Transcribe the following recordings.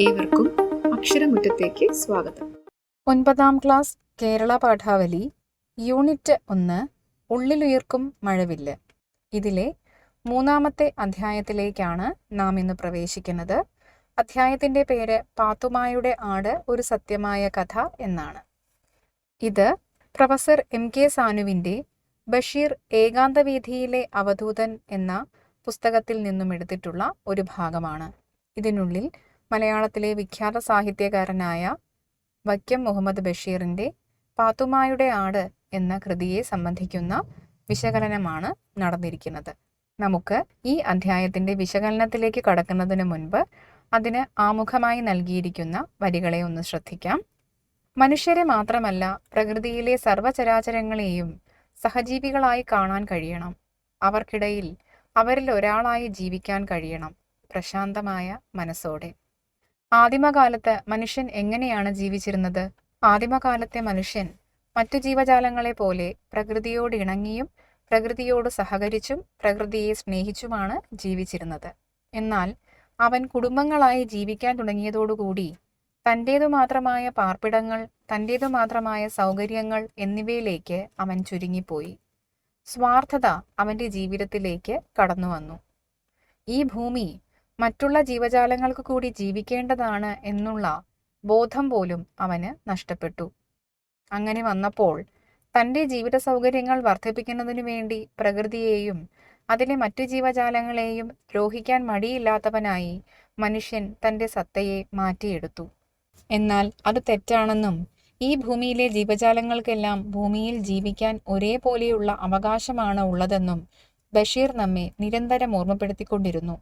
ഏവർക്കും അക്ഷരമുറ്റത്തേക്ക് സ്വാഗതം. ഒൻപതാം ക്ലാസ് കേരള പാഠാവലി യൂണിറ്റ് ഒന്ന് ഉള്ളിലുയർക്കും മഴവില്ല്. ഇതിലെ മൂന്നാമത്തെ അധ്യായത്തിലേക്കാണ് നാം ഇന്ന് പ്രവേശിക്കുന്നത്. അധ്യായത്തിന്റെ പേര് പാത്തുമായുടെ ആട് ഒരു സത്യമായ കഥ എന്നാണ്. ഇത് പ്രൊഫസർ എം കെ സാനുവിന്റെ ബഷീർ ഏകാന്തവീഥിയിലെ അവധൂതൻ എന്ന പുസ്തകത്തിൽ നിന്നും എടുത്തിട്ടുള്ള ഒരു ഭാഗമാണ്. ഇതിനുള്ളിൽ മലയാളത്തിലെ വിഖ്യാത സാഹിത്യകാരനായ വക്യം മുഹമ്മദ് ബഷീറിന്റെ പാത്തുമായുടെ ആട് എന്ന കൃതിയെ സംബന്ധിക്കുന്ന വിശകലനമാണ് നടന്നിരിക്കുന്നത്. നമുക്ക് ഈ അധ്യായത്തിന്റെ വിശകലനത്തിലേക്ക് കടക്കുന്നതിന് മുൻപ് അതിന് ആമുഖമായി നൽകിയിരിക്കുന്ന വരികളെ ഒന്ന് ശ്രദ്ധിക്കാം. മനുഷ്യരെ മാത്രമല്ല പ്രകൃതിയിലെ സർവചരാചരങ്ങളെയും സഹജീവികളായി കാണാൻ കഴിയണം. അവർക്കിടയിൽ അവരിൽ ഒരാളായി ജീവിക്കാൻ കഴിയണം പ്രശാന്തമായ മനസ്സോടെ. ആദിമകാലത്ത് മനുഷ്യൻ എങ്ങനെയാണ് ജീവിച്ചിരുന്നത്? ആദിമകാലത്തെ മനുഷ്യൻ മറ്റു ജീവജാലങ്ങളെ പോലെ പ്രകൃതിയോട് ഇണങ്ങിയും പ്രകൃതിയോട് സഹകരിച്ചും പ്രകൃതിയെ സ്നേഹിച്ചുമാണ് ജീവിച്ചിരുന്നത്. എന്നാൽ അവൻ കുടുംബങ്ങളായി ജീവിക്കാൻ തുടങ്ങിയതോടുകൂടി തന്റേതു മാത്രമായ പാർപ്പിടങ്ങൾ തന്റേതു മാത്രമായ സൗകര്യങ്ങൾ എന്നിവയിലേക്ക് അവൻ ചുരുങ്ങിപ്പോയി. സ്വാർത്ഥത അവന്റെ ജീവിതത്തിലേക്ക് കടന്നു വന്നു ഈ ഭൂമി മറ്റുള്ള ജീവജാലങ്ങൾക്ക് കൂടി ജീവിക്കേണ്ടതാണ് എന്നുള്ള ബോധം പോലും അവന് നഷ്ടപ്പെട്ടു. അങ്ങനെ വന്നപ്പോൾ തന്റെ ജീവിത സൗകര്യങ്ങൾ വർദ്ധിപ്പിക്കുന്നതിനു വേണ്ടി പ്രകൃതിയെയും അതിലെ മറ്റു ജീവജാലങ്ങളെയും ദ്രോഹിക്കാൻ മടിയില്ലാത്തവനായി മനുഷ്യൻ തന്റെ സത്തയെ മാറ്റിയെടുത്തു. എന്നാൽ അത് തെറ്റാണെന്നും ഈ ഭൂമിയിലെ ജീവജാലങ്ങൾക്കെല്ലാം ഭൂമിയിൽ ജീവിക്കാൻ ഒരേപോലെയുള്ള അവകാശമാണ് ഉള്ളതെന്നും ബഷീർ നമ്മെ നിരന്തരം ഓർമ്മപ്പെടുത്തിക്കൊണ്ടിരുന്നു.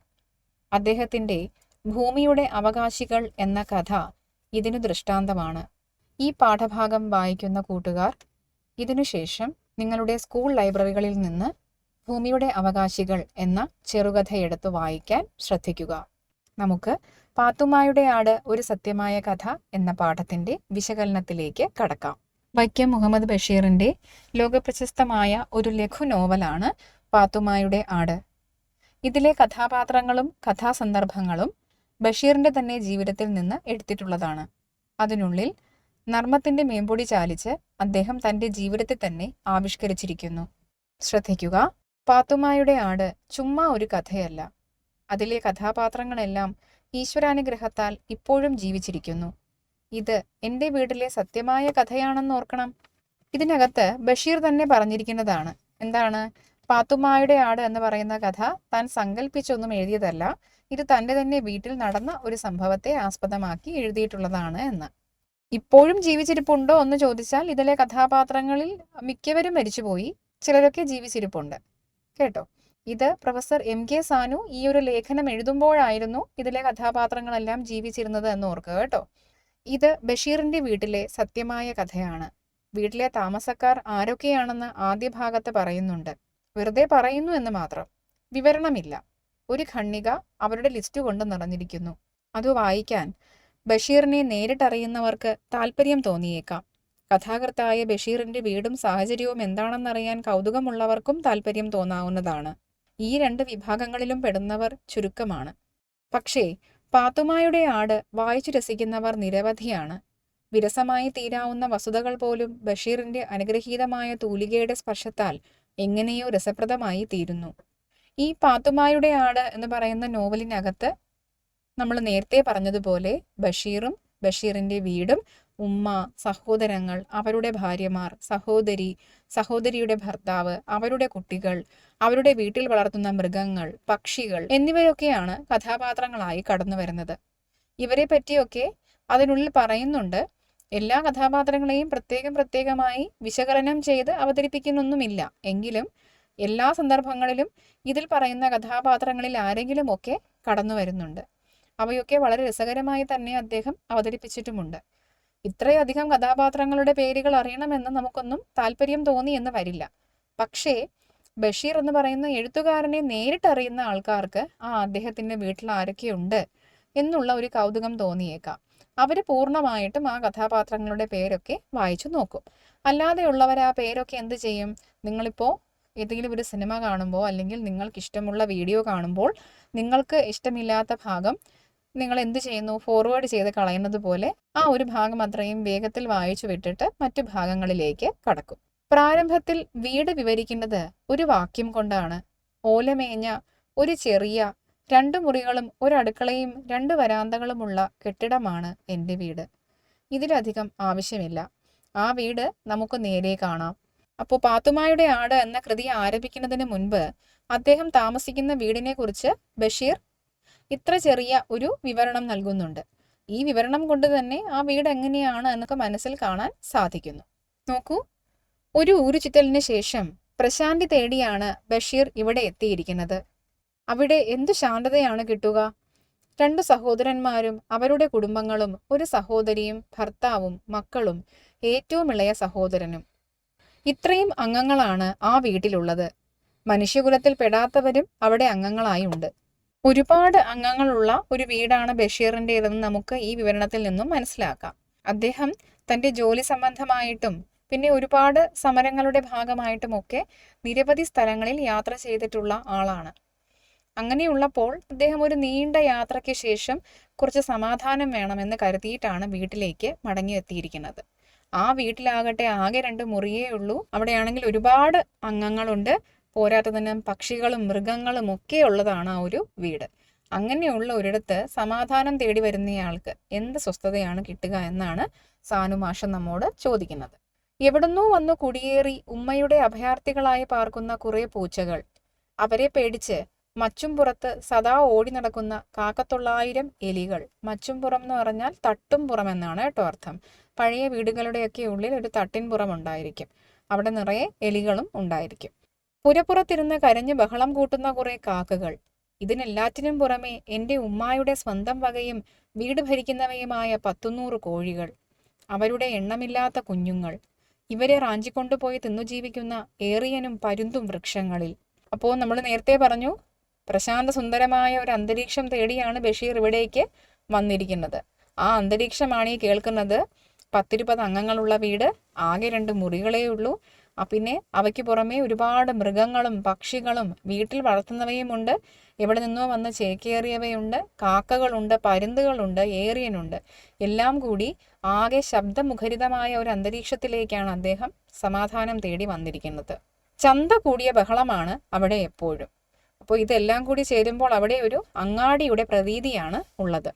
അദ്ദേഹത്തിന്റെ ഭൂമിയുടെ അവകാശികൾ എന്ന കഥ ഇതിനു ദൃഷ്ടാന്തമാണ്. ഈ പാഠഭാഗം വായിക്കുന്ന കൂട്ടുകാർ ഇതിനുശേഷം നിങ്ങളുടെ സ്കൂൾ ലൈബ്രറികളിൽ നിന്ന് ഭൂമിയുടെ അവകാശികൾ എന്ന ചെറുകഥ എടുത്ത് വായിക്കാൻ ശ്രദ്ധിക്കുക. നമുക്ക് പാത്തുമായുടെ ആട് ഒരു സത്യമായ കഥ എന്ന പാഠത്തിന്റെ വിശകലനത്തിലേക്ക് കടക്കാം. വൈക്കം മുഹമ്മദ് ബഷീറിന്റെ ലോകപ്രശസ്തമായ ഒരു ലഘു നോവലാണ് പാത്തുമായുടെ ആട്. ഇതിലെ കഥാപാത്രങ്ങളും കഥാസന്ദർഭങ്ങളും ബഷീറിന്റെ തന്നെ ജീവിതത്തിൽ നിന്ന് എടുത്തിട്ടുള്ളതാണ്. അതിനുള്ളിൽ നർമ്മത്തിന്റെ മേമ്പൊടി ചാലിച്ച് അദ്ദേഹം തന്റെ ജീവിതത്തെ തന്നെ ആവിഷ്കരിച്ചിരിക്കുന്നു. ശ്രദ്ധിക്കുക പാത്തുമായുടെ ആട് ചുമ്മാ ഒരു കഥയല്ല. അതിലെ കഥാപാത്രങ്ങളെല്ലാം ഈശ്വരാനുഗ്രഹത്താൽ ഇപ്പോഴും ജീവിച്ചിരിക്കുന്നു. ഇത് എന്റെ വീട്ടിലെ സത്യമായ കഥയാണെന്ന് ഓർക്കണം. ഇതിനകത്ത് ബഷീർ തന്നെ പറഞ്ഞിരിക്കുന്നതാണ്. എന്താണ്? പാത്തുമായുടെ ആട് എന്ന് പറയുന്ന കഥ താൻ സങ്കല്പിച്ചൊന്നും എഴുതിയതല്ല. ഇത് തന്റെ തന്നെ വീട്ടിൽ നടന്ന ഒരു സംഭവത്തെ ആസ്പദമാക്കി എഴുതിയിട്ടുള്ളതാണ് എന്ന്. ഇപ്പോഴും ജീവിച്ചിരിപ്പുണ്ടോ എന്ന് ചോദിച്ചാൽ ഇതിലെ കഥാപാത്രങ്ങളിൽ മിക്കവരും മരിച്ചുപോയി. ചിലരൊക്കെ ജീവിച്ചിരിപ്പുണ്ട്. കേട്ടോ? ഇത് പ്രൊഫസർ എം കെ സാനു ഈ ഒരു ലേഖനം എഴുതുമ്പോഴായിരുന്നു ഇതിലെ കഥാപാത്രങ്ങളെല്ലാം ജീവിച്ചിരുന്നത് എന്ന് ഓർക്കുക കേട്ടോ. ഇത് ബഷീറിന്റെ വീട്ടിലെ സത്യമായ കഥയാണ്. വീട്ടിലെ താമസക്കാർ ആരൊക്കെയാണെന്ന് ആദ്യ ഭാഗത്ത് പറയുന്നുണ്ട്. വെറുതെ പറയുന്നു എന്ന് മാത്രം. വിവരണമില്ല. ഒരു ഖണ്ണിക അവരുടെ ലിസ്റ്റ് കൊണ്ട് നിറഞ്ഞിരിക്കുന്നു. അത് വായിക്കാൻ ബഷീറിനെ നേരിട്ടറിയുന്നവർക്ക് താല്പര്യം തോന്നിയേക്കാം. കഥാകൃത്തായ ബഷീറിന്റെ വീടും സാഹചര്യവും എന്താണെന്നറിയാൻ കൗതുകമുള്ളവർക്കും താല്പര്യം തോന്നാവുന്നതാണ്. ഈ രണ്ട് വിഭാഗങ്ങളിലും പെടുന്നവർ ചുരുക്കമാണ്. പക്ഷേ പാത്തുമായുടെ ആട് വായിച്ചു രസിക്കുന്നവർ നിരവധിയാണ്. വിരസമായി തീരാവുന്ന വസ്തുതകൾ പോലും ബഷീറിന്റെ അനുഗ്രഹീതമായ തൂലികയുടെ സ്പർശത്താൽ എങ്ങനെയോ രസപ്രദമായി തീരുന്നു. ഈ പാത്തുമായുടെ ആട് എന്ന് പറയുന്ന നോവലിനകത്ത് നമ്മൾ നേരത്തെ പറഞ്ഞതുപോലെ ബഷീറും ബഷീറിന്റെ വീടും ഉമ്മ സഹോദരങ്ങൾ അവരുടെ ഭാര്യമാർ സഹോദരി സഹോദരിയുടെ ഭർത്താവ് അവരുടെ കുട്ടികൾ അവരുടെ വീട്ടിൽ വളർത്തുന്ന മൃഗങ്ങൾ പക്ഷികൾ എന്നിവയൊക്കെയാണ് കഥാപാത്രങ്ങളായി കടന്നു വരുന്നത് ഇവരെ പറ്റിയൊക്കെ അതിനുള്ളിൽ പറയുന്നുണ്ട്. എല്ലാ കഥാപാത്രങ്ങളെയും പ്രത്യേകം പ്രത്യേകമായി വിശകലനം ചെയ്ത് അവതരിപ്പിക്കുന്നൊന്നുമില്ല. എങ്കിലും എല്ലാ സന്ദർഭങ്ങളിലും ഇതിൽ പറയുന്ന കഥാപാത്രങ്ങളിൽ ആരെങ്കിലും ഒക്കെ കടന്നു വരുന്നുണ്ട്. അവയൊക്കെ വളരെ രസകരമായി തന്നെ അദ്ദേഹം അവതരിപ്പിച്ചിട്ടുമുണ്ട്. ഇത്രയധികം കഥാപാത്രങ്ങളുടെ പേരുകൾ അറിയണമെന്ന് നമുക്കൊന്നും താല്പര്യം തോന്നി എന്ന് വരില്ല. പക്ഷേ ബഷീർ എന്ന് പറയുന്ന എഴുത്തുകാരനെ നേരിട്ടറിയുന്ന ആൾക്കാർക്ക് ആ അദ്ദേഹത്തിന്റെ വീട്ടിൽ ആരൊക്കെയുണ്ട് എന്നുള്ള ഒരു കൗതുകം തോന്നിയേക്കാം. അവർ പൂർണമായിട്ടും ആ കഥാപാത്രങ്ങളുടെ പേരൊക്കെ വായിച്ചു നോക്കും. അല്ലാതെയുള്ളവർ ആ പേരൊക്കെ എന്ത് ചെയ്യും? നിങ്ങളിപ്പോൾ ഏതെങ്കിലും ഒരു സിനിമ കാണുമ്പോൾ അല്ലെങ്കിൽ നിങ്ങൾക്ക് ഇഷ്ടമുള്ള വീഡിയോ കാണുമ്പോൾ നിങ്ങൾക്ക് ഇഷ്ടമില്ലാത്ത ഭാഗം നിങ്ങൾ എന്ത് ചെയ്യുന്നു? ഫോർവേഡ് ചെയ്ത് കളയുന്നത് പോലെ ആ ഒരു ഭാഗം അത്രയും വേഗത്തിൽ വായിച്ചു വിട്ടിട്ട് മറ്റു ഭാഗങ്ങളിലേക്ക് കടക്കും. പ്രാരംഭത്തിൽ വീട് വിവരിക്കുന്നത് ഒരു വാക്യം കൊണ്ടാണ്. ഓലമേഞ്ഞ ഒരു ചെറിയ രണ്ട് മുറികളും ഒരു അടുക്കളയും രണ്ട് വരാന്തകളുമുള്ള കെട്ടിടമാണ് എന്റെ വീട്. ഇതിലധികം ആവശ്യമില്ല. ആ വീട് നമുക്ക് നേരെ കാണാം. അപ്പോൾ പാത്തുമായുടെ ആട് എന്ന കൃതി ആരംഭിക്കുന്നതിന് മുൻപ് അദ്ദേഹം താമസിക്കുന്ന വീടിനെ കുറിച്ച് ബഷീർ ഇത്ര ചെറിയ ഒരു വിവരണം നൽകുന്നുണ്ട്. ഈ വിവരണം കൊണ്ട് തന്നെ ആ വീട് എങ്ങനെയാണ് എന്നൊക്കെ മനസ്സിൽ കാണാൻ സാധിക്കുന്നു. നോക്കൂ. ഒരു ഊരുചുറ്റലിന് ശേഷം പ്രശാന്തി തേടിയാണ് ബഷീർ ഇവിടെ എത്തിയിരിക്കുന്നത്. അവിടെ എന്തു ശാന്തതയാണ് കിട്ടുക? രണ്ടു സഹോദരന്മാരും അവരുടെ കുടുംബങ്ങളും ഒരു സഹോദരിയും ഭർത്താവും മക്കളും ഏറ്റവും ഇളയ സഹോദരനും. ഇത്രയും അംഗങ്ങളാണ് ആ വീട്ടിലുള്ളത്. മനുഷ്യകുലത്തിൽ പെടാത്തവരും അവിടെ അംഗങ്ങളായി ഉണ്ട്. ഒരുപാട് അംഗങ്ങളുള്ള ഒരു വീടാണ് ബഷീറിന്റെതെന്ന് നമുക്ക് ഈ വിവരണത്തിൽ നിന്നും മനസ്സിലാക്കാം. അദ്ദേഹം തന്റെ ജോലി സംബന്ധമായിട്ടും പിന്നെ ഒരുപാട് സമരങ്ങളുടെ ഭാഗമായിട്ടുമൊക്കെ നിരവധി സ്ഥലങ്ങളിൽ യാത്ര ചെയ്തിട്ടുള്ള ആളാണ്. അങ്ങനെയുള്ളപ്പോൾ അദ്ദേഹം ഒരു നീണ്ട യാത്രയ്ക്ക് ശേഷം കുറച്ച് സമാധാനം വേണമെന്ന് കരുതിയിട്ടാണ് വീട്ടിലേക്ക് മടങ്ങിയെത്തിയിരിക്കുന്നത്. ആ വീട്ടിലാകട്ടെ ആകെ രണ്ട് മുറിയേ ഉള്ളൂ. അവിടെയാണെങ്കിൽ ഒരുപാട് അംഗങ്ങളുണ്ട്. പോരാത്തതിന് പക്ഷികളും മൃഗങ്ങളും ഒക്കെ ഉള്ളതാണ് ആ ഒരു വീട്. അങ്ങനെയുള്ള ഒരിടത്ത് സമാധാനം തേടി വരുന്നയാൾക്ക് എന്ത് സ്വസ്ഥതയാണ് കിട്ടുക എന്നാണ് സാനുമാഷ നമ്മോട് ചോദിക്കുന്നത്. എവിടുന്നോ വന്നു കുടിയേറി ഉമ്മയുടെ അഭയാർത്ഥികളായി പാർക്കുന്ന കുറെ പൂച്ചകൾ. അവരെ പേടിച്ച് മച്ചുംപുറത്ത് സദാ ഓടി നടക്കുന്ന കാക്കത്തൊള്ളായിരം എലികൾ. മച്ചുംപുറം എന്ന് പറഞ്ഞാൽ തട്ടുംപുറം എന്നാണ് കേട്ടോ അർത്ഥം. പഴയ വീടുകളുടെയൊക്കെ ഉള്ളിൽ ഒരു തട്ടിൻപുറം ഉണ്ടായിരിക്കും. അവിടെ നിറയെ എലികളും ഉണ്ടായിരിക്കും. പുരപ്പുറത്തിരുന്ന് കരഞ്ഞ് ബഹളം കൂട്ടുന്ന കുറെ കാക്കകൾ. ഇതിനെല്ലാറ്റിനും പുറമെ എന്റെ ഉമ്മായുടെ സ്വന്തം വകയും വീട് ഭരിക്കുന്നവയുമായ പത്തുനൂറ് കോഴികൾ. അവരുടെ എണ്ണമില്ലാത്ത കുഞ്ഞുങ്ങൾ. ഇവരെ റാഞ്ചിക്കൊണ്ടുപോയി തിന്നു ജീവിക്കുന്ന ഏറിയനും പരുന്തും വൃക്ഷങ്ങളിൽ. അപ്പോൾ നമ്മൾ നേരത്തെ പറഞ്ഞു പ്രശാന്ത സുന്ദരമായ ഒരു അന്തരീക്ഷം തേടിയാണ് ബഷീർ ഇവിടേക്ക് വന്നിരിക്കുന്നത്. ആ അന്തരീക്ഷമാണ് ഈ കേൾക്കുന്നത്. പത്തിരുപത് അംഗങ്ങളുള്ള വീട്. ആകെ രണ്ട് മുറികളേ ഉള്ളൂ. പിന്നെ അവയ്ക്ക് പുറമേ ഒരുപാട് മൃഗങ്ങളും പക്ഷികളും വീട്ടിൽ വളർത്തുന്നവയുമുണ്ട്. എവിടെ നിന്നോ വന്ന് ചേക്കേറിയവയുണ്ട്. കാക്കകളുണ്ട് പരുന്തുകളുണ്ട് ഏറിയനുണ്ട്. എല്ലാം കൂടി ആകെ ശബ്ദമുഖരിതമായ ഒരു അന്തരീക്ഷത്തിലേക്കാണ് അദ്ദേഹം സമാധാനം തേടി വന്നിരിക്കുന്നത്. ചന്ത കൂടിയ ബഹളമാണ് അവിടെ എപ്പോഴും. അപ്പോൾ ഇതെല്ലാം കൂടി ചേരുമ്പോൾ അവിടെ ഒരു അങ്ങാടിയുടെ പ്രതീതിയാണ് ഉള്ളത്.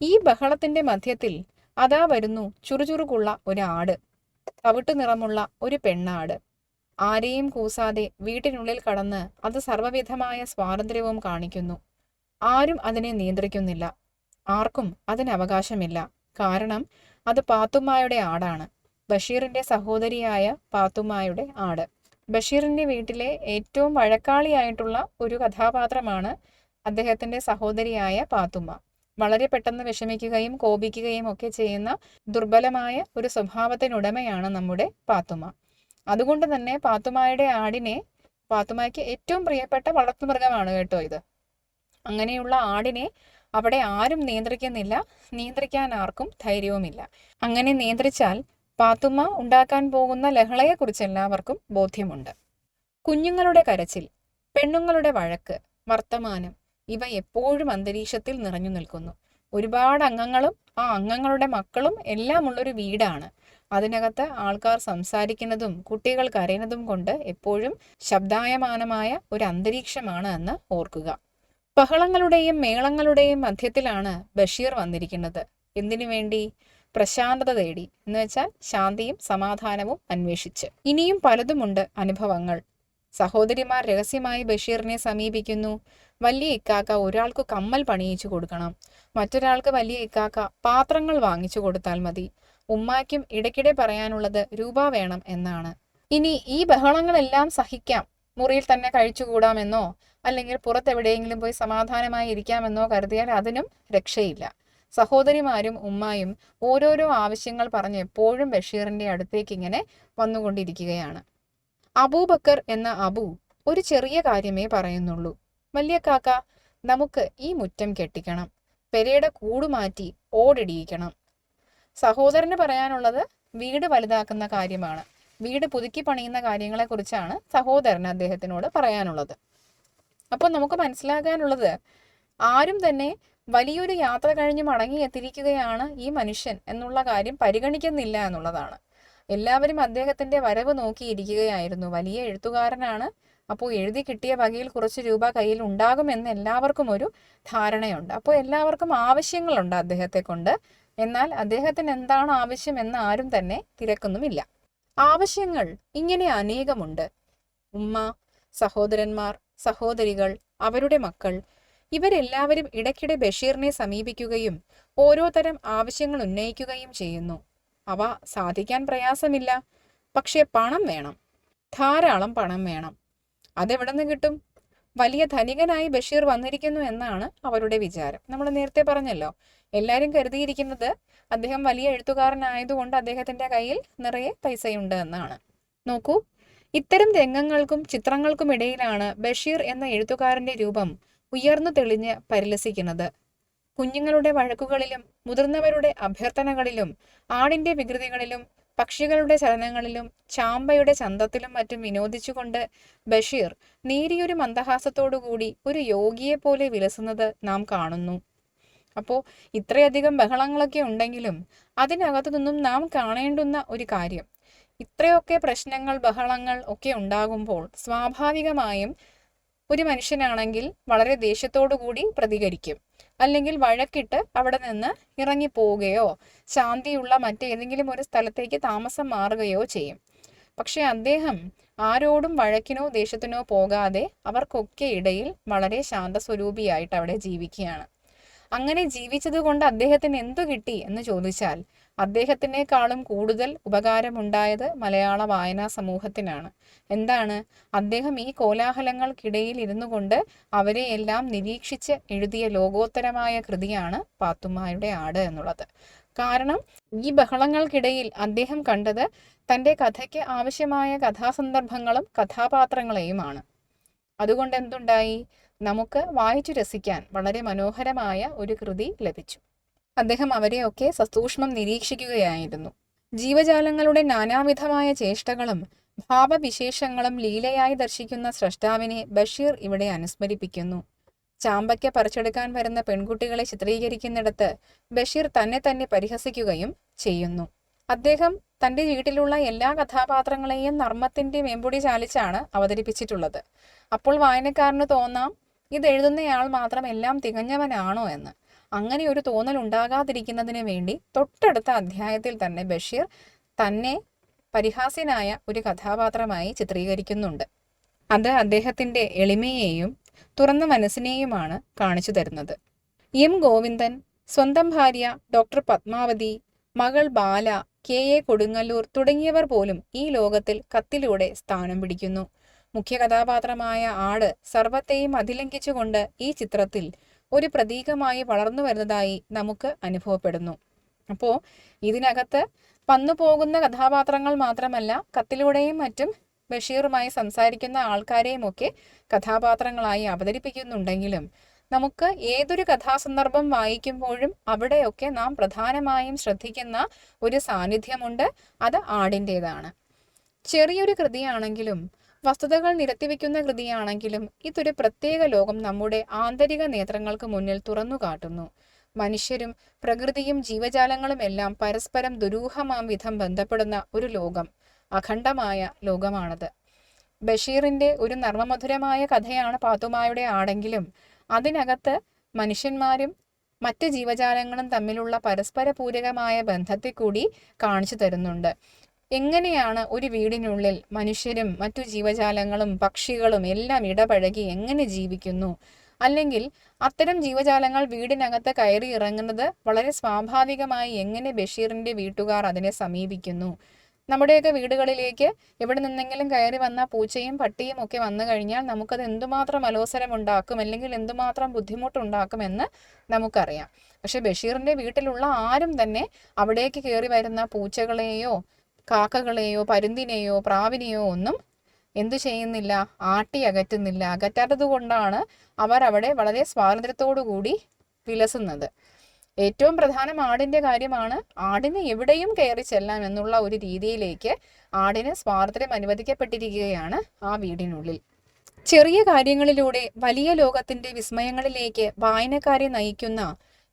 ഈ ബഹളത്തിന്റെ മധ്യത്തിൽ അതാ വരുന്നു ചുറുചുറുക്കുള്ള ഒരു ആട് നിറമുള്ള ഒരു പെണ്ണാട്. ആരെയും കൂസാതെ വീട്ടിനുള്ളിൽ കടന്ന് അത് സർവവിധമായ സ്വാതന്ത്ര്യവും കാണിക്കുന്നു. ആരും അതിനെ നിയന്ത്രിക്കുന്നില്ല. ആർക്കും അതിന് അവകാശമില്ല. കാരണം അത് പാത്തുമ്മായുടെ ആടാണ്. ബഷീറിന്റെ സഹോദരിയായ പാത്തുമ്മായുടെ ആട്. ബഷീറിന്റെ വീട്ടിലെ ഏറ്റവും വഴക്കാളിയായിട്ടുള്ള ഒരു കഥാപാത്രമാണ് അദ്ദേഹത്തിന്റെ സഹോദരിയായ പാത്തുമ്മ. വളരെ പെട്ടെന്ന് വിഷമിക്കുകയും കോപിക്കുകയും ഒക്കെ ചെയ്യുന്ന ദുർബലമായ ഒരു സ്വഭാവത്തിനുടമയാണ് നമ്മുടെ പാത്തുമ്മ. അതുകൊണ്ട് തന്നെ പാത്തുമ്മയുടെ ആടിനെ പാത്തുമ്മയ്ക്ക് ഏറ്റവും പ്രിയപ്പെട്ട വളർത്തുമൃഗമാണ് കേട്ടോ ഇത്. അങ്ങനെയുള്ള ആടിനെ അവിടെ ആരും നിയന്ത്രിക്കുന്നില്ല നിയന്ത്രിക്കാൻ ആർക്കും ധൈര്യവുമില്ല. അങ്ങനെ നിയന്ത്രിച്ചാൽ പാത്തുമ്മ ഉണ്ടാക്കാൻ പോകുന്ന ലഹളയെക്കുറിച്ച് എല്ലാവർക്കും ബോധ്യമുണ്ട്. കുഞ്ഞുങ്ങളുടെ കരച്ചിൽ പെണ്ണുങ്ങളുടെ വഴക്ക് വർത്തമാനം ഇവ എപ്പോഴും അന്തരീക്ഷത്തിൽ നിറഞ്ഞു നിൽക്കുന്നു. ഒരുപാട് അംഗങ്ങളും ആ അംഗങ്ങളുടെ മക്കളും എല്ലാം ഉള്ളൊരു വീടാണ്. അതിനകത്ത് ആൾക്കാർ സംസാരിക്കുന്നതും കുട്ടികൾ കരയുന്നതും കൊണ്ട് എപ്പോഴും ശബ്ദായമാനമായ ഒരു അന്തരീക്ഷമാണ് എന്ന് ഓർക്കുക. ബഹളങ്ങളുടെയും മേളങ്ങളുടെയും മധ്യത്തിലാണ് ബഷീർ വന്നിരിക്കുന്നത്. എന്തിനു വേണ്ടി? പ്രശാന്തത തേടി. എന്ന് വെച്ചാൽ ശാന്തിയും സമാധാനവും അന്വേഷിച്ച്. ഇനിയും പലതുമുണ്ട് അനുഭവങ്ങൾ. സഹോദരിമാർ രഹസ്യമായി ബഷീറിനെ സമീപിക്കുന്നു. വലിയ ഇക്കാക്ക ഒരാൾക്ക് കമ്മൽ പണിയിച്ചു കൊടുക്കണം. മറ്റൊരാൾക്ക് വലിയ ഇക്കാക്ക പാത്രങ്ങൾ വാങ്ങിച്ചു കൊടുത്താൽ മതി. ഉമ്മായ്ക്കും ഇടയ്ക്കിടെ പറയാനുള്ളത് രൂപ വേണം എന്നാണ്. ഇനി ഈ ബഹളങ്ങളെല്ലാം സഹിക്കാം. മുറിയിൽ തന്നെ കഴിച്ചുകൂടാമെന്നോ അല്ലെങ്കിൽ പുറത്തെവിടെയെങ്കിലും പോയി സമാധാനമായി ഇരിക്കാമെന്നോ കരുതിയാൽ അതിനും രക്ഷയില്ല. സഹോദരിമാരും ഉമ്മായും ഓരോരോ ആവശ്യങ്ങൾ പറഞ്ഞ് എപ്പോഴും ബഷീറിന്റെ അടുത്തേക്ക് ഇങ്ങനെ വന്നുകൊണ്ടിരിക്കുകയാണ്. അബൂബക്കർ എന്ന അബു ഒരു ചെറിയ കാര്യമേ പറയുന്നുള്ളൂ. വലിയ കാക്ക നമുക്ക് ഈ മുറ്റം കെട്ടിക്കണം. പെരയുടെ കൂട് മാറ്റി ഓടിടിയിക്കണം. സഹോദരന് പറയാനുള്ളത് വീട് വലുതാക്കുന്ന കാര്യമാണ്. വീട് പുതുക്കി പണിയുന്ന കാര്യങ്ങളെക്കുറിച്ചാണ് സഹോദരൻ അദ്ദേഹത്തിനോട് പറയാനുള്ളത്. അപ്പോൾ നമുക്ക് മനസ്സിലാകാനുള്ളത് ആരും തന്നെ വലിയൊരു യാത്ര കഴിഞ്ഞ് മടങ്ങിയെത്തിയിരിക്കുകയാണ് ഈ മനുഷ്യൻ എന്നുള്ള കാര്യം പരിഗണിക്കുന്നില്ല എന്നുള്ളതാണ്. എല്ലാവരും അദ്ദേഹത്തിന്റെ വരവ് നോക്കിയിരിക്കുകയായിരുന്നു. വലിയ എഴുത്തുകാരനാണ്. അപ്പോൾ എഴുതി കിട്ടിയ വകയിൽ കുറച്ച് രൂപ കയ്യിൽ ഉണ്ടാകുമെന്ന് എല്ലാവർക്കും ഒരു ധാരണയുണ്ട്. അപ്പോൾ എല്ലാവർക്കും ആവശ്യങ്ങളുണ്ട് അദ്ദേഹത്തെ കൊണ്ട്. എന്നാൽ അദ്ദേഹത്തിന് എന്താണ് ആവശ്യം എന്ന് ആരും തന്നെ തിരക്കുന്നുമില്ല. ആവശ്യങ്ങൾ ഇങ്ങനെ അനേകമുണ്ട്. ഉമ്മ സഹോദരന്മാർ സഹോദരികൾ അവരുടെ മക്കൾ ഇവരെല്ലാവരും ഇടയ്ക്കിടെ ബഷീറിനെ സമീപിക്കുകയും ഓരോ തരം ആവശ്യങ്ങൾ ഉന്നയിക്കുകയും ചെയ്യുന്നു. അവ സാധിക്കാൻ പ്രയാസമില്ല. പക്ഷേ പണം വേണം. ധാരാളം പണം വേണം. അതെവിടെ നിന്ന് കിട്ടും? വലിയ ധനികനായി ബഷീർ വന്നിരിക്കുന്നു എന്നാണ് അവരുടെ വിചാരം. നമ്മൾ നേരത്തെ പറഞ്ഞല്ലോ എല്ലാവരും കരുതിയിരിക്കുന്നത് അദ്ദേഹം വലിയ എഴുത്തുകാരനായതുകൊണ്ട് അദ്ദേഹത്തിന്റെ കയ്യിൽ നിറയെ പൈസയുണ്ട് എന്നാണ്. നോക്കൂ ഇത്തരം രംഗങ്ങൾക്കും ചിത്രങ്ങൾക്കും ഇടയിലാണ് ബഷീർ എന്ന എഴുത്തുകാരന്റെ രൂപം ഉയർന്നു തെളിഞ്ഞ് പരിലസിക്കുന്നത്. കുഞ്ഞുങ്ങളുടെ വഴക്കുകളിലും മുതിർന്നവരുടെ അഭ്യർത്ഥനകളിലും ആടിന്റെ വികൃതികളിലും പക്ഷികളുടെ ചലനങ്ങളിലും ചാമ്പയുടെ ചന്തത്തിലും മറ്റും വിനോദിച്ചുകൊണ്ട് ബഷീർ നേരിയൊരു മന്ദഹാസത്തോടുകൂടി ഒരു യോഗിയെ പോലെ വിലസുന്നത് നാം കാണുന്നു. അപ്പോൾ ഇത്രയധികം ബഹളങ്ങളൊക്കെ ഉണ്ടെങ്കിലും അതിനകത്തു നിന്നും നാം കാണേണ്ടുന്ന ഒരു കാര്യം ഇത്രയൊക്കെ പ്രശ്നങ്ങൾ ബഹളങ്ങൾ ഒക്കെ ഉണ്ടാകുമ്പോൾ സ്വാഭാവികമായും ഒരു മനുഷ്യനാണെങ്കിൽ വളരെ കൂടി പ്രതികരിക്കും. അല്ലെങ്കിൽ വഴക്കിട്ട് അവിടെ നിന്ന് ഇറങ്ങി പോവുകയോ ശാന്തിയുള്ള മറ്റേതെങ്കിലും ഒരു സ്ഥലത്തേക്ക് താമസം മാറുകയോ ചെയ്യും. പക്ഷെ അദ്ദേഹം ആരോടും വഴക്കിനോ ദേഷ്യത്തിനോ പോകാതെ അവർക്കൊക്കെ ഇടയിൽ വളരെ ശാന്തസ്വരൂപിയായിട്ട് അവിടെ ജീവിക്കുകയാണ്. അങ്ങനെ ജീവിച്ചതുകൊണ്ട് അദ്ദേഹത്തിന് എന്തു കിട്ടി എന്ന് ചോദിച്ചാൽ അദ്ദേഹത്തിനേക്കാളും കൂടുതൽ ഉപകാരമുണ്ടായത് മലയാള വായനാ സമൂഹത്തിനാണ്. എന്താണ്? അദ്ദേഹം ഈ കോലാഹലങ്ങൾക്കിടയിൽ ഇരുന്നു കൊണ്ട് അവരെ എല്ലാം നിരീക്ഷിച്ച് എഴുതിയ ലോകോത്തരമായ കൃതിയാണ് പാത്തുമ്മയുടെ ആട് എന്നുള്ളത്. കാരണം ഈ ബഹളങ്ങൾക്കിടയിൽ അദ്ദേഹം കണ്ടത് തന്റെ കഥയ്ക്ക് ആവശ്യമായ കഥാസന്ദർഭങ്ങളും കഥാപാത്രങ്ങളെയുമാണ്. അതുകൊണ്ട് എന്തുണ്ടായി? നമുക്ക് വായിച്ചു രസിക്കാൻ വളരെ മനോഹരമായ ഒരു കൃതി ലഭിച്ചു. അദ്ദേഹം അവരെയൊക്കെ സസൂക്ഷ്മം നിരീക്ഷിക്കുകയായിരുന്നു. ജീവജാലങ്ങളുടെ നാനാവിധമായ ചേഷ്ടകളും ഭാവവിശേഷങ്ങളും ലീലയായി ദർശിക്കുന്ന സ്രഷ്ടാവിനെ ബഷീർ ഇവിടെ അനുസ്മരിപ്പിക്കുന്നു. ചാമ്പയ്ക്ക പറിച്ചെടുക്കാൻ വരുന്ന പെൺകുട്ടികളെ ചിത്രീകരിക്കുന്നിടത്ത് ബഷീർ തന്നെ തന്നെ പരിഹസിക്കുകയും ചെയ്യുന്നു. അദ്ദേഹം തന്റെ വീട്ടിലുള്ള എല്ലാ കഥാപാത്രങ്ങളെയും നർമ്മത്തിന്റെ മേമ്പൊടി ചാലിച്ചാണ് അവതരിപ്പിച്ചിട്ടുള്ളത്. അപ്പോൾ വായനക്കാരന് തോന്നാം ഇത് എഴുതുന്നയാൾ മാത്രം എല്ലാം തികഞ്ഞവനാണോ എന്ന്. അങ്ങനെ ഒരു തോന്നൽ ഉണ്ടാകാതിരിക്കുന്നതിന് വേണ്ടി തൊട്ടടുത്ത അധ്യായത്തിൽ തന്നെ ബഷീർ തന്നെ പരിഹാസ്യനായ ഒരു കഥാപാത്രമായി ചിത്രീകരിക്കുന്നുണ്ട്. അത് അദ്ദേഹത്തിന്റെ എളിമയെയും തുറന്ന മനസ്സിനെയുമാണ് കാണിച്ചു തരുന്നത്. എം ഗോവിന്ദൻ സ്വന്തം ഭാര്യ ഡോക്ടർ പത്മാവതി മകൾ ബാല കെ എ കൊടുങ്ങല്ലൂർ തുടങ്ങിയവർ പോലും ഈ ലോകത്തിൽ കത്തിലൂടെ സ്ഥാനം പിടിക്കുന്നു. മുഖ്യ കഥാപാത്രമായ ആട് സർവത്തെയും അതിലംഘിച്ചുകൊണ്ട് ഈ ചിത്രത്തിൽ ഒരു പ്രതീകമായി വളർന്നു വരുന്നതായി നമുക്ക് അനുഭവപ്പെടുന്നു. അപ്പോൾ ഇതിനകത്ത് വന്നു പോകുന്ന കഥാപാത്രങ്ങൾ മാത്രമല്ല കത്തിലൂടെയും മറ്റും ബഷീറുമായി സംസാരിക്കുന്ന ആൾക്കാരെയും ഒക്കെ കഥാപാത്രങ്ങളായി അവതരിപ്പിക്കുന്നുണ്ടെങ്കിലും നമുക്ക് ഏതൊരു കഥാസന്ദർഭം വായിക്കുമ്പോഴും അവിടെയൊക്കെ നാം പ്രധാനമായും ശ്രദ്ധിക്കുന്ന ഒരു സാന്നിധ്യമുണ്ട് അത് ആടിന്റെതാണ് ചെറിയൊരു കൃതിയാണെങ്കിലും വസ്തുതകൾ നിരത്തിവെക്കുന്ന കൃതിയാണെങ്കിലും ഇതൊരു പ്രത്യേക ലോകം നമ്മുടെ ആന്തരിക നേത്രങ്ങൾക്ക് മുന്നിൽ തുറന്നു കാട്ടുന്നു. മനുഷ്യരും പ്രകൃതിയും ജീവജാലങ്ങളുമെല്ലാം പരസ്പരം ദുരൂഹമാം വിധം ബന്ധപ്പെടുന്ന ഒരു ലോകം അഖണ്ഡമായ ലോകമാണത്. ബഷീറിന്റെ ഒരു നർമ്മമധുരമായ കഥയാണ് പാത്തുമായുടെ ആടെങ്കിലും അതിനകത്ത് മനുഷ്യന്മാരും മറ്റ് ജീവജാലങ്ങളും തമ്മിലുള്ള പരസ്പര പൂരകമായ ബന്ധത്തെ കൂടി കാണിച്ചു തരുന്നുണ്ട്. എങ്ങനെയാണ് ഒരു വീടിനുള്ളിൽ മനുഷ്യരും മറ്റു ജീവജാലങ്ങളും പക്ഷികളും എല്ലാം ഇടപഴകി എങ്ങനെ ജീവിക്കുന്നു? അല്ലെങ്കിൽ അത്തരം ജീവജാലങ്ങൾ വീടിനകത്ത് കയറി ഇറങ്ങുന്നത് വളരെ സ്വാഭാവികമായി എങ്ങനെ ബഷീറിന്റെ വീട്ടുകാർ അതിനെ സമീപിക്കുന്നു? നമ്മുടെയൊക്കെ വീടുകളിലേക്ക് എവിടെ നിന്നെങ്കിലും കയറി വന്ന പൂച്ചയും പട്ടിയും ഒക്കെ വന്നു കഴിഞ്ഞാൽ നമുക്കത് എന്തുമാത്രം അലോസരം ഉണ്ടാക്കും അല്ലെങ്കിൽ എന്തുമാത്രം ബുദ്ധിമുട്ടുണ്ടാക്കുമെന്ന് നമുക്കറിയാം. പക്ഷെ ബഷീറിന്റെ വീട്ടിലുള്ള ആരും തന്നെ അവിടേക്ക് കയറി വരുന്ന പൂച്ചകളെയോ കാക്കകളെയോ പരുന്തിനെയോ പ്രാവിനെയോ ഒന്നും എന്തു ചെയ്യുന്നില്ല ആട്ടി അകറ്റുന്നില്ല. അകറ്റാത്തത് കൊണ്ടാണ് അവർ അവിടെ വളരെ സ്വാതന്ത്ര്യത്തോടു കൂടി വിലസുന്നത്. ഏറ്റവും പ്രധാനം ആടിന്റെ കാര്യമാണ് ആടിന് എവിടെയും കയറി ചെല്ലാം എന്നുള്ള ഒരു രീതിയിലേക്ക് ആടിന് സ്വാതന്ത്ര്യം അനുവദിക്കപ്പെട്ടിരിക്കുകയാണ് ആ വീടിനുള്ളിൽ. ചെറിയ കാര്യങ്ങളിലൂടെ വലിയ ലോകത്തിന്റെ വിസ്മയങ്ങളിലേക്ക് വായനക്കാരെ നയിക്കുന്ന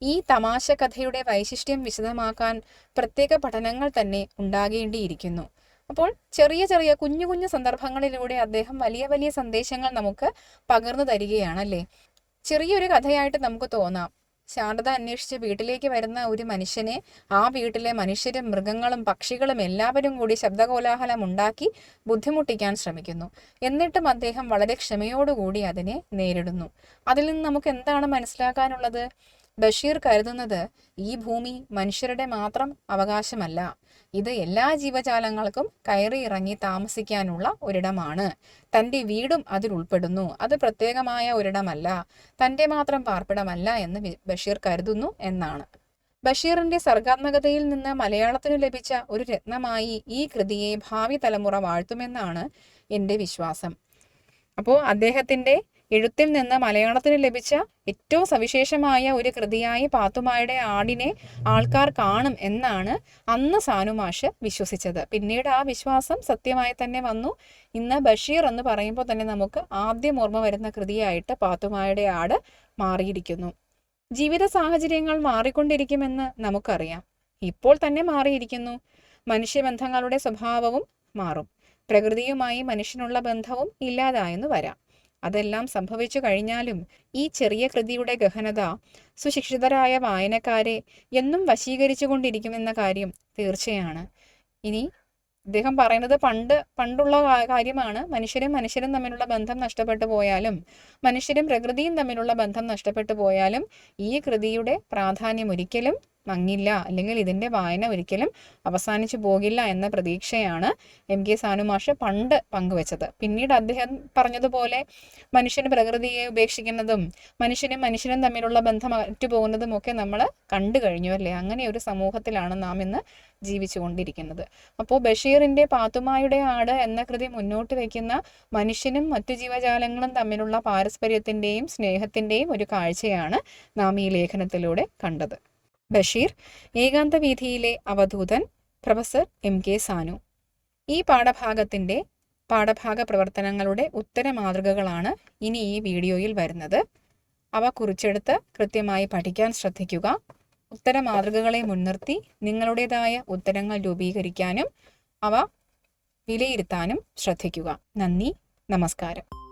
ഈ തമാശ കഥയുടെ വൈശിഷ്ട്യം വിശദമാക്കാൻ പ്രത്യേക പഠനങ്ങൾ തന്നെ ഉണ്ടാകേണ്ടിയിരിക്കുന്നു. അപ്പോൾ ചെറിയ ചെറിയ കുഞ്ഞു കുഞ്ഞു സന്ദർഭങ്ങളിലൂടെ അദ്ദേഹം വലിയ വലിയ സന്ദേശങ്ങൾ നമുക്ക് പകർന്നു തരികയാണല്ലേ? ചെറിയൊരു കഥയായിട്ട് നമുക്ക് തോന്നാം. ശാരദ അന്വേഷിച്ച് വീട്ടിലേക്ക് വരുന്ന ഒരു മനുഷ്യനെ ആ വീട്ടിലെ മനുഷ്യരും മൃഗങ്ങളും പക്ഷികളും എല്ലാവരും കൂടി ശബ്ദകോലാഹലം ഉണ്ടാക്കി ബുദ്ധിമുട്ടിക്കാൻ ശ്രമിക്കുന്നു. എന്നിട്ടും അദ്ദേഹം വളരെ ക്ഷമയോടുകൂടി അതിനെ നേരിടുന്നു. അതിൽ നിന്ന് നമുക്ക് എന്താണ് മനസ്സിലാക്കാനുള്ളത്? ബഷീർ കരുതുന്നത് ഈ ഭൂമി മനുഷ്യരുടെ മാത്രം അവകാശമല്ല. ഇത് എല്ലാ ജീവജാലങ്ങൾക്കും കയറി ഇറങ്ങി താമസിക്കാനുള്ള ഒരിടമാണ്. തന്റെ വീടും അതിൽ ഉൾപ്പെടുന്നു. അത് പ്രത്യേകമായ ഒരിടമല്ല. തന്റെ മാത്രം പാർപ്പിടമല്ല എന്ന് ബഷീർ കരുതുന്നു എന്നാണ്. ബഷീറിന്റെ സർഗാത്മകതയിൽ നിന്ന് മലയാളത്തിന് ലഭിച്ച ഒരു രത്നമായി ഈ കൃതിയെ ഭാവി തലമുറ വാഴ്ത്തുമെന്നാണ് എന്റെ വിശ്വാസം. അപ്പോൾ അദ്ദേഹത്തിന്റെ എഴുത്തിൽ നിന്ന് മലയാളത്തിന് ലഭിച്ച ഏറ്റവും സവിശേഷമായ ഒരു കൃതിയായി പാത്തുമായുടെ ആടിനെ ആൾക്കാർ കാണും എന്നാണ് അന്ന് സാനുമാഷ് വിശ്വസിച്ചത്. പിന്നീട് ആ വിശ്വാസം സത്യമായി തന്നെ വന്നു. ഇന്ന് ബഷീർ എന്ന് പറയുമ്പോൾ തന്നെ നമുക്ക് ആദ്യം ഓർമ്മ വരുന്ന കൃതിയായിട്ട് പാത്തുമായുടെ ആട് മാറിയിരിക്കുന്നു. ജീവിത സാഹചര്യങ്ങൾ മാറിക്കൊണ്ടിരിക്കുമെന്ന് നമുക്കറിയാം. ഇപ്പോൾ തന്നെ മാറിയിരിക്കുന്നു. മനുഷ്യബന്ധങ്ങളുടെ സ്വഭാവവും മാറും. പ്രകൃതിയുമായി മനുഷ്യനുള്ള ബന്ധവും ഇല്ലാതായെന്ന് വരാം. അതെല്ലാം സംഭവിച്ചു കഴിഞ്ഞാലും ഈ ചെറിയ കൃതിയുടെ ഗഹനത സുശിക്ഷിതരായ വായനക്കാരെ എന്നും വശീകരിച്ചു കൊണ്ടിരിക്കുമെന്ന കാര്യം തീർച്ചയാണ്. ഇനി ഇദ്ദേഹം പറയുന്നത് പണ്ട് പണ്ടുള്ള കാര്യമാണ്. മനുഷ്യരും മനുഷ്യരും തമ്മിലുള്ള ബന്ധം നഷ്ടപ്പെട്ടു പോയാലും മനുഷ്യരും പ്രകൃതിയും തമ്മിലുള്ള ബന്ധം നഷ്ടപ്പെട്ടു പോയാലും ഈ കൃതിയുടെ പ്രാധാന്യം ഒരിക്കലും മങ്ങില്ല. അല്ലെങ്കിൽ ഇതിന്റെ വായന ഒരിക്കലും അവസാനിച്ചു പോകില്ല എന്ന പ്രതീക്ഷയാണ് എം കെ സാനുമാഷ് പണ്ട് പങ്കുവച്ചത്. പിന്നീട് അദ്ദേഹം പറഞ്ഞതുപോലെ മനുഷ്യന് പ്രകൃതിയെ ഉപേക്ഷിക്കുന്നതും മനുഷ്യനും മനുഷ്യനും തമ്മിലുള്ള ബന്ധം അറ്റു പോകുന്നതും ഒക്കെ നമ്മൾ കണ്ടു കഴിഞ്ഞു അല്ലേ? അങ്ങനെ ഒരു സമൂഹത്തിലാണ് നാം ഇന്ന് ജീവിച്ചു കൊണ്ടിരിക്കുന്നത് അപ്പോൾ ബഷീറിന്റെ പാത്തുമായുടെ ആട് എന്ന കൃതി മുന്നോട്ട് വയ്ക്കുന്ന മനുഷ്യനും മറ്റു ജീവജാലങ്ങളും തമ്മിലുള്ള പാരസ്പര്യത്തിന്റെയും സ്നേഹത്തിന്റെയും ഒരു കാഴ്ചയാണ് നാം ഈ ലേഖനത്തിലൂടെ കണ്ടത്. ബഷീർ ഏകാന്ത വീഥിയിലെ അവധൂതൻ പ്രൊഫസർ എം കെ സാനു. ഈ പാഠഭാഗത്തിന്റെ പാഠഭാഗ പ്രവർത്തനങ്ങളുടെ ഉത്തര മാതൃകകളാണ് ഇനി ഈ വീഡിയോയിൽ വരുന്നത്. അവ കുറിച്ചെടുത്ത് കൃത്യമായി പഠിക്കാൻ ശ്രദ്ധിക്കുക. ഉത്തര മാതൃകകളെ മുൻനിർത്തി നിങ്ങളുടേതായ ഉത്തരങ്ങൾ രൂപീകരിക്കാനും അവ വിലയിരുത്താനും ശ്രദ്ധിക്കുക. നന്ദി. നമസ്കാരം.